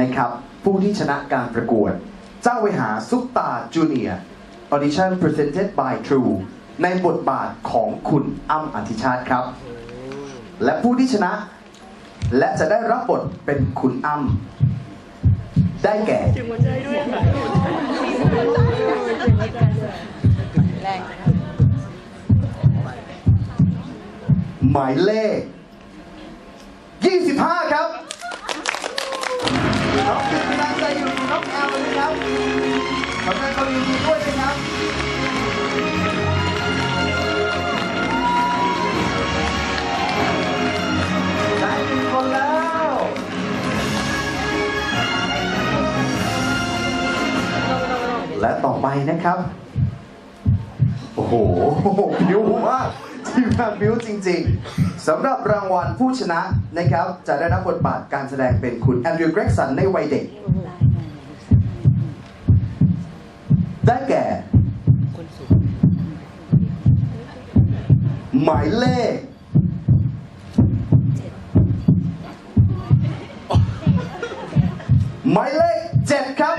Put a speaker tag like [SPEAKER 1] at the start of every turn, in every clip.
[SPEAKER 1] นะครับ ผู้ที่ชนะการประกวด เจ้าเวหาซุปตาจูเนียร์ Audition Presented by True ในบทบาทของคุณอ้ำอธิชาติครับ และผู้ที่ชนะ และจะได้รับบทเป็นคุณอ้ำได้แก่
[SPEAKER 2] แรง
[SPEAKER 1] หมายเลข 25 ครับ น้องกิตกำลังใจอยู่น้องแอลนะครับขอแสดงควายินดีด้วยนะครับได้หนึ่งคนแล้วและต่อไปนะครับ โอ้โหบิวมาก ทีมงาบิวจริงๆสำหรับรางวัลผู้ชนะนะครับ จะได้รับบทบาทการแสดงเป็นคุณแอนดรูว์เกรกสันในวัยเด็ก ได้แก่ หมายเลขหมายเลขเจ็ดครับ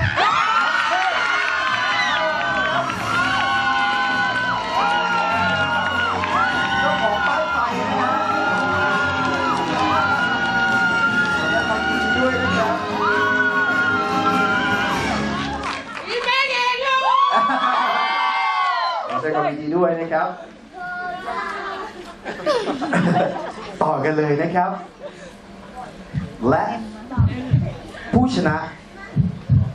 [SPEAKER 1] ีด้วยนะครับ ต่อกันเลยนะครับ และผู้ชนะ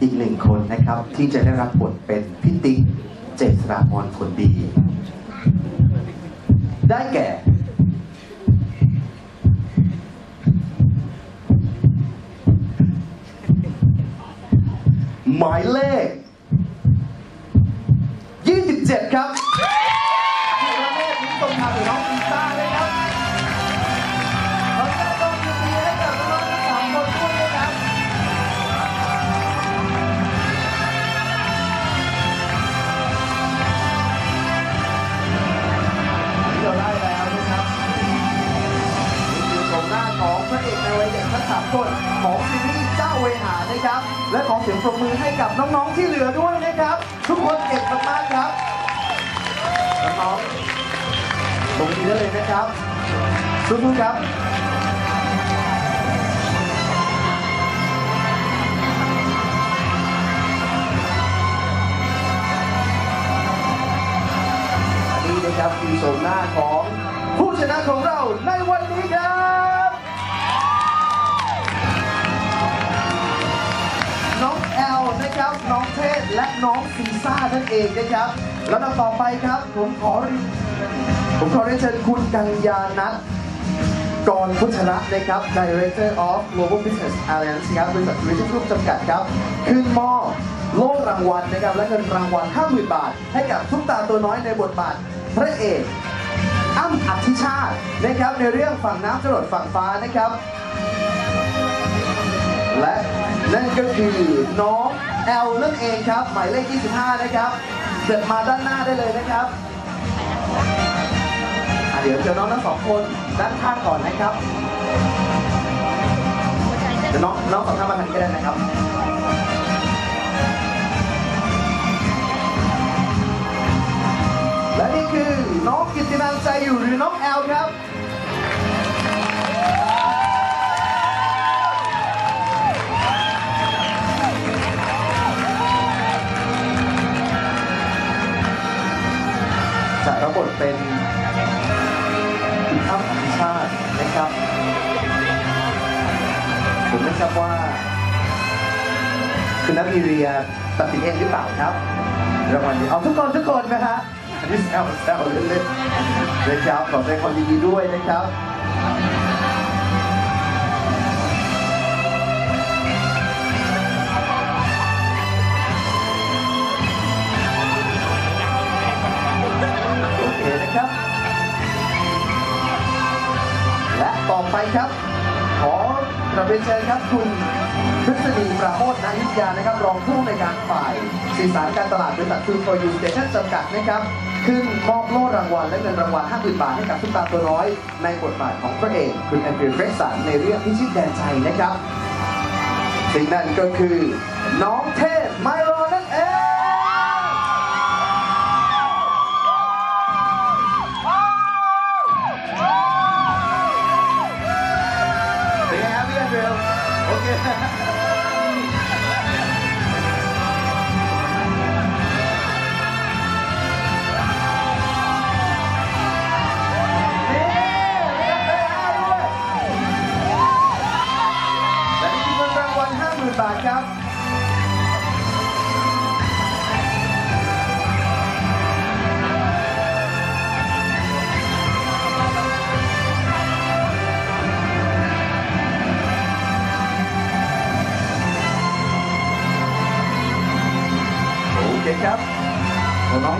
[SPEAKER 1] อีกหนึ่งคนนะครับ ที่จะได้รับบทเป็นพิติเจษฎาพรผลดี ได้แก่หมายเลข กทั้งสามคนของซีรีส์เจ้าเวหานะครับ และขอเสียงปรบมือให้กับน้องๆที่เหลือด้วยนะครับ ทุกคนเก่งมากๆครับน้องๆตรงนี้ได้เลยนะครับสู้ๆครับนี่นะครับคือโฉมหน้าของผู้ชนะของเราในวันนี้ครับ น้องซีซ่านั่นเองนะครับแล้วลำต่อไปครับ ผมขอเรียนผมขอเรียนเชิญคุณกัญญานัทกรพุชระนะครับ Director of Global Business Alliance ครับบริษัท Vision Group จำกัดครับ ขึ้นมอบโล่รางวัลนะครับ และเงินรางวัล 50,000 บาท ให้กับทุกตาตัวน้อยในบทบาท พระเอกอ้ำอธิชาตินะครับ ในเรื่องฝั่งน้ำจรดฝั่งฟ้านะครับ และนั่นก็คือน้อง แอลนั่นเองครับ หมายเลข 25 นะครับเดินมาด้านหน้าได้เลยนะครับอะเดี๋ยวเจอน้องทั้งสองคนด้านข้างก่อนนะครับเดี๋ยวน้องน้องสองท่านมาทางนี้ก็ได้นะครับ และนี่คือน้องกิตตินันใจอยู่หรือน้องแอลครับ ทเป็นคุณอ้ำองชาตินะครับ ผมไม่ทราบว่า คุณนักมีเรียตัดสินเองหรือเปล่าครับรางวัลนี้เอาทุกคนทุกคนนะฮะอันนี้แซวแซวเล่นๆนะครับขอแสดงความยินดีด้วยนะครับ ต่อไปครับ ขอประเป็นเชิญครับคุณพฤษฎีประโมทนายุทธยานะครับ รองผู้ในการฝ่ายสื่อสารการตลาดบริษัททูโฟยูสเตชั่นจำกัดนะครับ ขึ้นมอบโล่รางวัลและเงินรางวัล 50,000 บาทให้กับทุกตาตัวน้อย ในบทบาทของพระเอกคุณแอนดรูว์เฟรสันในเรื่องพิชิตแดนใจนะครับสิ่งนั้นก็คือ น้องเทพไมโล โอเครับน้อง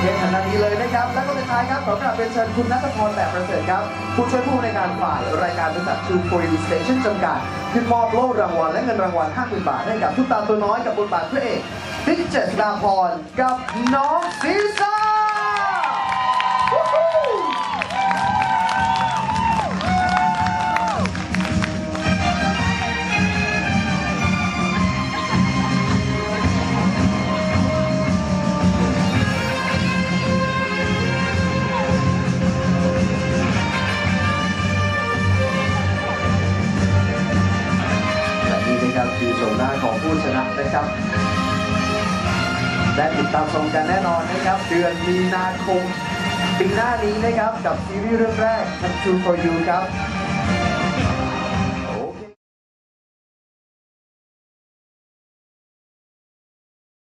[SPEAKER 1] เรียนาดีเลยนะครับ และก็สุดท้ายครับขอกราบเป็นเชิญคุณนัทพรแบบประเสริฐครับ ผู้ช่วยผู้ในการฝ่ายรายการบริษัท True for You Station จำกัดขึ้นมอบโล่รางวัลและเงินรางวัล 50,000 บาทให้กับทุกตาตัวน้อยกับบทบาทพระเอกติ๊กเจษดาพรกับน้องซีซ่า นะครับและติดตามชมกันแน่นอนนะครับ เดือนมีนาคมปีหน้านี้นะครับกับซีรีส์เรื่องแรกทาง True for You ครับ